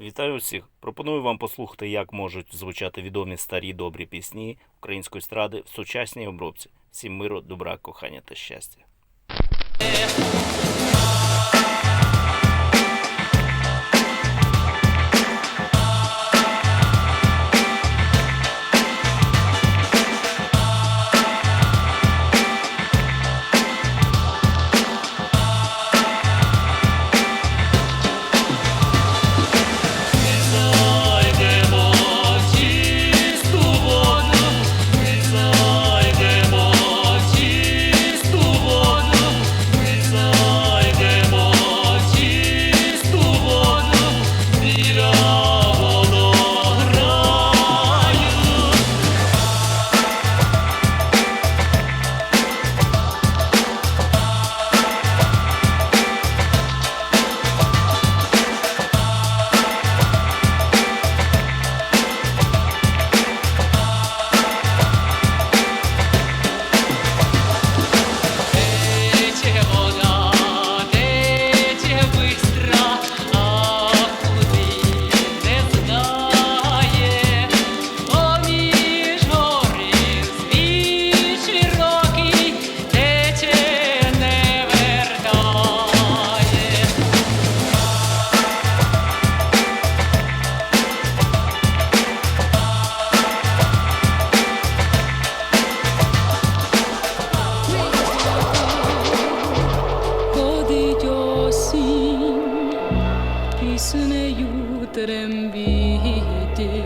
Вітаю всіх! Пропоную вам послухати, як можуть звучати відомі старі добрі пісні української естради в сучасній обробці. Всім миру, добра, кохання та щастя. Піснею трембіти,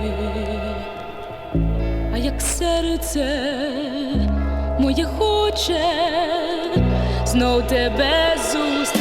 а як серце моє хоче знов тебе зустріти,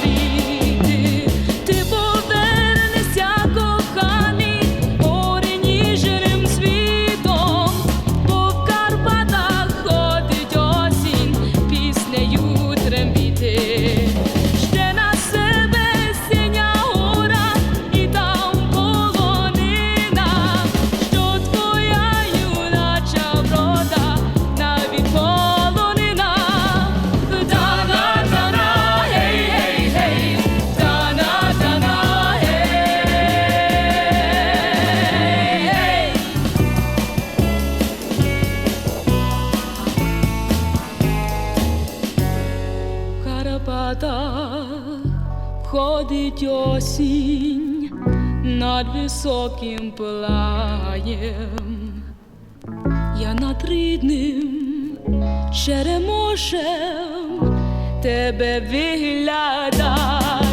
Карпатах ходить осінь над високим плаєм. Я над рідним черемошем тебе виглядаю.